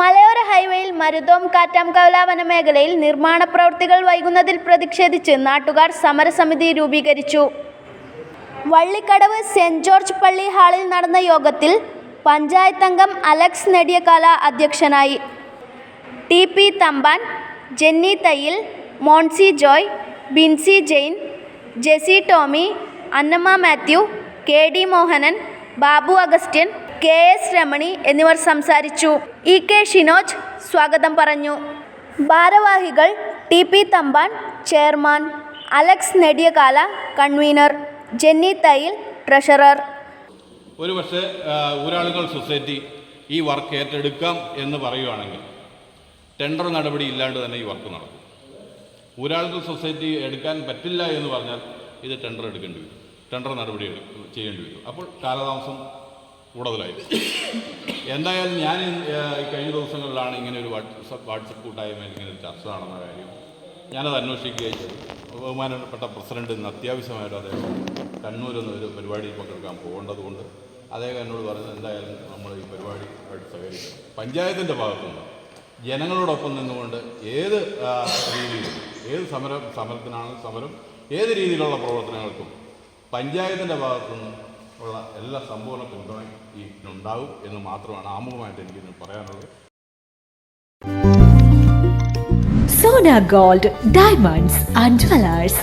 മലയോര ഹൈവേയിൽ മരുതോം വനമേഖലയിൽ നിർമ്മാണ പ്രവൃത്തികൾ വൈകുന്നതിൽ പ്രതിഷേധിച്ച് നാട്ടുകാർ സമരസമിതി രൂപീകരിച്ചു. വള്ളിക്കടവ് സെന്റ് ജോർജ് പള്ളി ഹാളിൽ നടന്ന യോഗത്തിൽ പഞ്ചായത്തംഗം അലക്സ് നെടിയകാല അധ്യക്ഷനായി. T P Thampan Jenny Thayyil Moncy Joy Binsy Jain Jessy Tommy Annamma Mathew K D Mohanan Babu Augustine K S Ramani എന്നിവർ സംസാരിച്ചു. ഇ കെ ഷിനോജ് സ്വാഗതം പറഞ്ഞു. ഭാരവാഹികൾ T P Thampan chairman Alex Nediyakala convener Jenny Thayyil treasurer. ഒരു പക്ഷേ ഊരാളുകൾ society ഈ work ഏറ്റെടുക്കാം എന്ന് പറയുവാണെങ്കിൽ ടെൻഡർ നടപടി ഇല്ലാണ്ട് തന്നെ ഈ വർക്ക് നടക്കും. ഊരാളുകൾ സൊസൈറ്റി എടുക്കാൻ പറ്റില്ല എന്ന് പറഞ്ഞാൽ ഇത് ടെൻഡർ എടുക്കേണ്ടി വരും. ടെൻഡർ നടപടി ചെയ്യേണ്ടി വരും. അപ്പോൾ കാലതാമസം കൂടുതലായി. എന്തായാലും ഞാൻ കഴിഞ്ഞ ദിവസങ്ങളിലാണ് ഇങ്ങനെ ഒരു വാട്സപ്പ് വാട്സപ്പ് കൂട്ടായ്മയിൽ ഇങ്ങനെ ഒരു ചർച്ച നടന്ന കാര്യം. ഞാനത് അന്വേഷിക്കുകയും ചെയ്തു. ബഹുമാനപ്പെട്ട പ്രസിഡന്റ് ഇന്ന് അത്യാവശ്യമായിട്ട് അദ്ദേഹം കണ്ണൂർ ഒരു പരിപാടിയിൽ പങ്കെടുക്കാൻ പോകേണ്ടതുകൊണ്ട് അദ്ദേഹം എന്നോട് പറഞ്ഞത് എന്തായാലും നമ്മൾ ഈ പരിപാടി ആയിട്ട് സഹകരിക്കണം. പഞ്ചായത്തിന്റെ ഭാഗത്തുനിന്ന് ജനങ്ങളോടൊപ്പം നിന്നുകൊണ്ട് ഏത് രീതിയിൽ ഏത് സമരം സമരത്തിനാണ് സമരം ഏത് രീതിയിലുള്ള പ്രവർത്തനങ്ങൾക്കും പഞ്ചായത്തിന്റെ ഭാഗത്തുനിന്ന് ഉള്ള എല്ലാ സമ്പൂർണ പിന്തുണയും ഈ ഉണ്ടാവും എന്ന് മാത്രമാണ് ആമുഖമായിട്ട് എനിക്ക് പറയാനുള്ളത്. Sona gold diamonds and jewellers